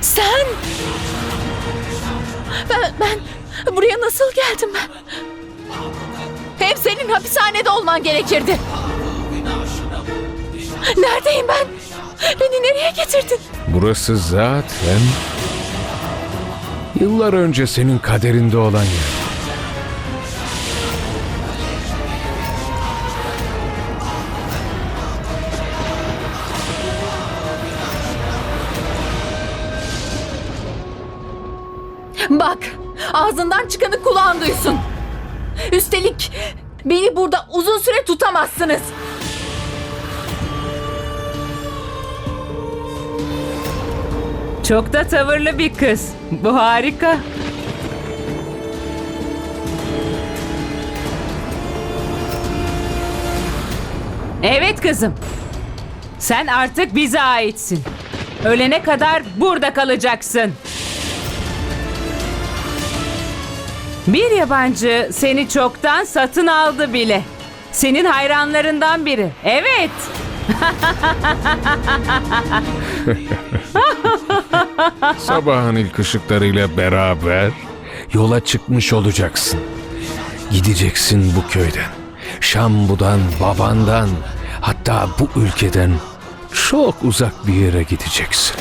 Sen! Ben, ben buraya nasıl geldim ben? Hem senin hapishanede olman gerekirdi. Neredeyim ben? Beni nereye getirdin? Burası zaten yıllar önce senin kaderinde olan yer. Bak, ağzından çıkanı kulağın duysun. Üstelik beni burada uzun süre tutamazsınız. Çok da tavırlı bir kız. Bu harika. Evet kızım. Sen artık bize aitsin. Ölene kadar burada kalacaksın. Bir yabancı seni çoktan satın aldı bile. Senin hayranlarından biri. Evet. Sabahın ilk ışıklarıyla beraber yola çıkmış olacaksın. Gideceksin bu köyden, Şambu'dan, babandan, hatta bu ülkeden çok uzak bir yere gideceksin.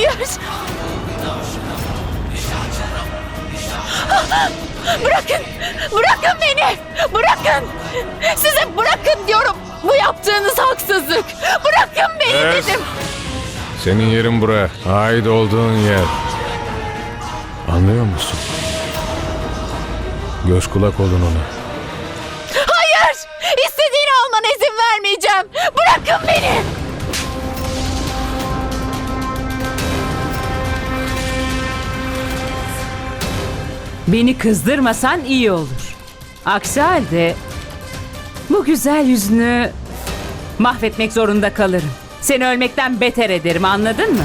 Hayır. Bırakın. Bırakın beni. Bırakın. Size bırakın diyorum. Bu yaptığınız haksızlık. Bırakın beni Evet. dedim. Senin yerin bura, ait olduğun yer. Anlıyor musun? Göz kulak olun ona. Hayır. İstediğini almana izin vermeyeceğim. Bırakın beni. Beni kızdırmasan iyi olur. Aksi halde bu güzel yüzünü mahvetmek zorunda kalırım. Seni ölmekten beter ederim anladın mı?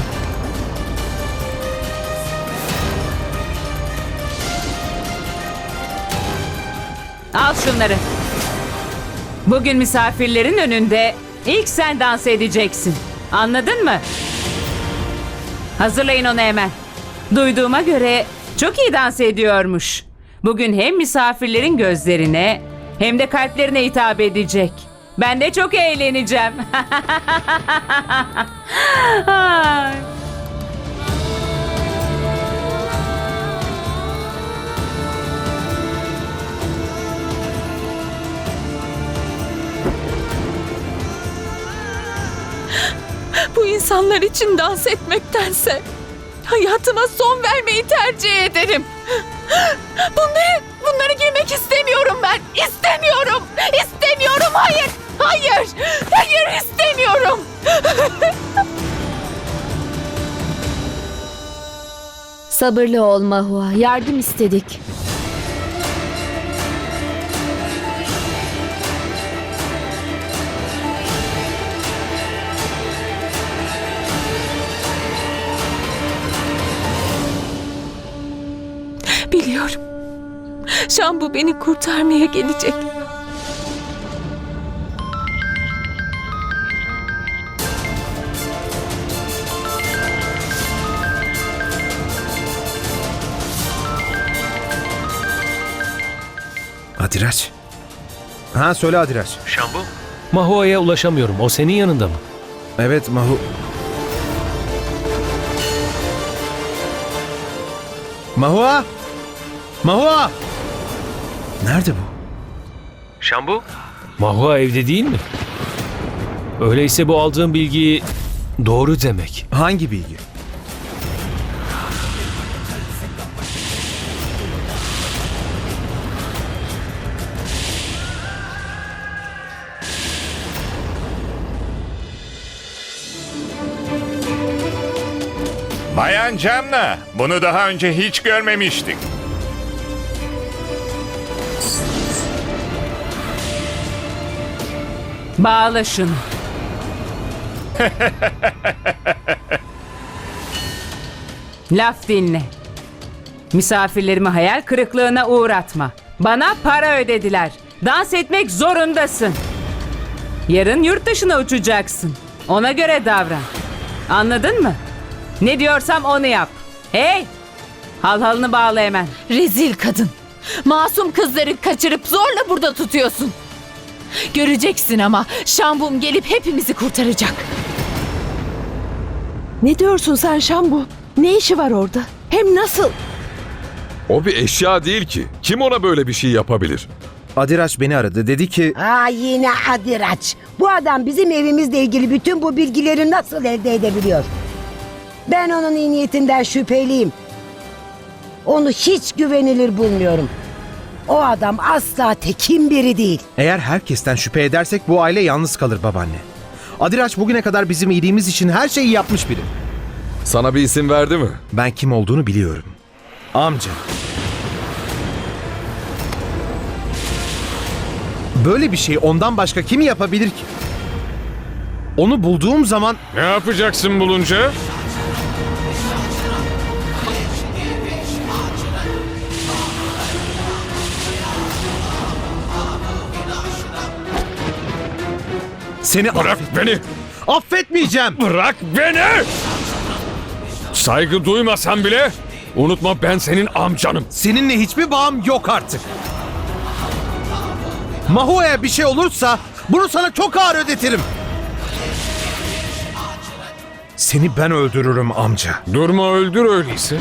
Al şunları. Bugün misafirlerin önünde ilk sen dans edeceksin. Anladın mı? Hazırlayın onu hemen. Duyduğuma göre çok iyi dans ediyormuş. Bugün hem misafirlerin gözlerine hem de kalplerine hitap edecek. Ben de çok eğleneceğim. Bu insanlar için dans etmektense hayatıma son vermeyi tercih ederim. Bunları, bunları giymek istemiyorum ben. İstemiyorum. İstemiyorum. Hayır. Hayır. Hayır istemiyorum. Sabırlı ol Mahua. Yardım istedik. Şambu beni kurtarmaya gelecek. Adiraç. Ha söyle Adiraç. Şambu? Mahua'ya ulaşamıyorum. O senin yanında mı? Evet Mahu. Mahua! Mahua! Nerede bu? Şambu? Mahua evde değil mi? Öyleyse bu aldığım bilgi doğru demek. Hangi bilgi? Bayan Canna, bunu daha önce hiç görmemiştik. Bağla şunu. Laf dinle. Misafirlerimi hayal kırıklığına uğratma. Bana para ödediler. Dans etmek zorundasın. Yarın yurt dışına uçacaksın. Ona göre davran. Anladın mı? Ne diyorsam onu yap. Hey! Hal halını bağla hemen. Rezil kadın. Masum kızları kaçırıp zorla burada tutuyorsun. Göreceksin ama Şambum gelip hepimizi kurtaracak. Ne diyorsun sen Şambu? Ne işi var orada? Hem nasıl? O bir eşya değil ki. Kim ona böyle bir şey yapabilir? Adiraç beni aradı. Dedi ki Aa yine Adiraç. Bu adam bizim evimizle ilgili bütün bu bilgileri nasıl elde edebiliyor? Ben onun iyi niyetinden şüpheliyim. Onu hiç güvenilir bulmuyorum. O adam asla tekin biri değil. eğer herkesten şüphe edersek bu aile yalnız kalır babaanne. Adiraç bugüne kadar bizim iyiliğimiz için her şeyi yapmış biri. Sana bir isim verdi mi? Ben kim olduğunu biliyorum. Amca. Böyle bir şey ondan başka kim yapabilir ki? Onu bulduğum zaman Ne yapacaksın bulunca? Seni Bırak affet- beni! affetmeyeceğim. Bırak beni! Saygı duymasan bile unutma ben senin amcanım. Seninle hiçbir bağım yok artık. Mahua'ya bir şey olursa bunu sana çok ağır ödetirim. Seni ben öldürürüm amca. Durma öldür öyleyse.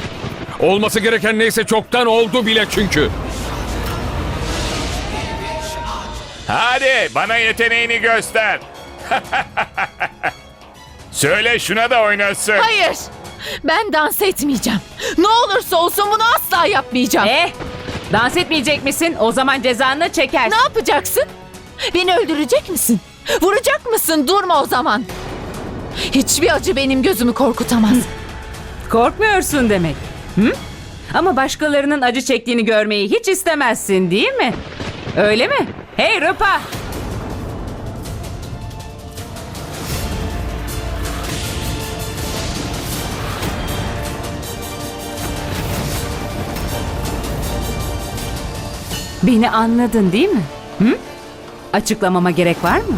Olması gereken neyse çoktan oldu bile çünkü. Hadi bana yeteneğini göster. Söyle şuna da oynasın. Hayır. Ben dans etmeyeceğim. Ne olursa olsun bunu asla yapmayacağım. Eh! Dans etmeyecek misin? O zaman cezanı çekersin. Ne yapacaksın? Beni öldürecek misin? Vuracak mısın? Durma o zaman. Hiçbir acı benim gözümü korkutamaz. Korkmuyorsun demek. Hı? Ama başkalarının acı çektiğini görmeyi hiç istemezsin değil mi? Öyle mi? Hey Rıpa! Beni anladın değil mi? Hı? Açıklamama gerek var mı?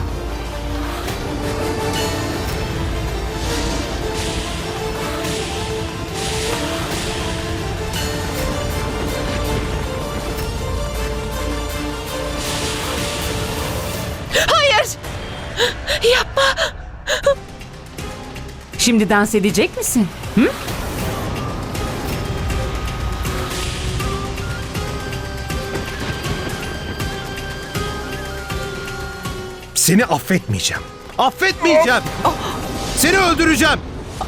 Hayır. Yapma. Şimdi dans edecek misin? Hı? Seni affetmeyeceğim. Affetmeyeceğim. Seni öldüreceğim.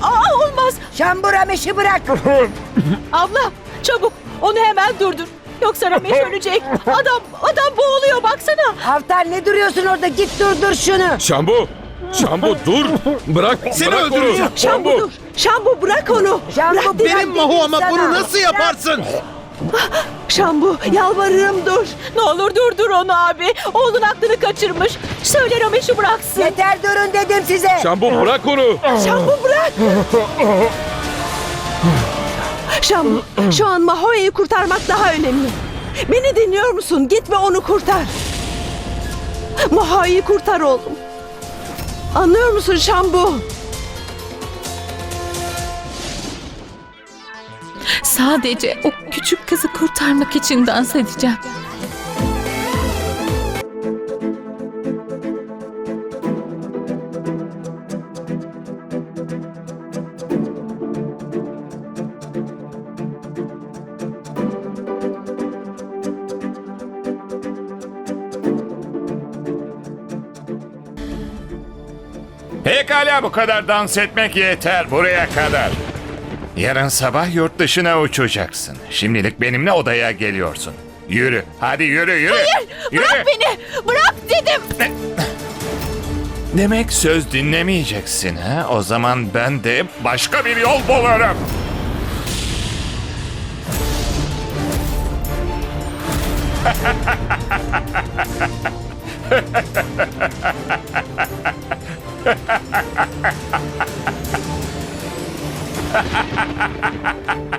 Aa olmaz. Şambu Rameş'i bırak. Abla çabuk onu hemen durdur. Yoksa Rameş ölecek. Adam adam boğuluyor baksana. Haftar ne duruyorsun orada git durdur şunu. Şambu! Şambu dur! Bırak! Seni bırak öldüreceğim. onu! Şambu dur. Şambu bırak onu. Şambu Bırak bırak Benim dedim Mahua'ma sana. bunu nasıl yaparsın? Şambu yalvarırım dur. Ne olur durdur onu abi. Oğlun aklını kaçırmış. Söyle Rameş'i bıraksın. Yeter durun dedim size. Şambu bırak onu! Şambu bırak. Şambu şu an Mahoya'yı kurtarmak daha önemli. Beni dinliyor musun? Git ve onu kurtar. Mahoya'yı kurtar oğlum. Anlıyor musun Şambu? Sadece o küçük kızı kurtarmak için dans edeceğim. Pekala bu kadar dans etmek yeter buraya kadar. Yarın sabah yurt dışına uçacaksın. Şimdilik benimle odaya geliyorsun. Yürü. Hadi yürü yürü. Yürü. Bırak beni. Bırak dedim. Demek söz dinlemeyeceksin ha? O zaman ben de başka bir yol bulurum. ha ha ha ha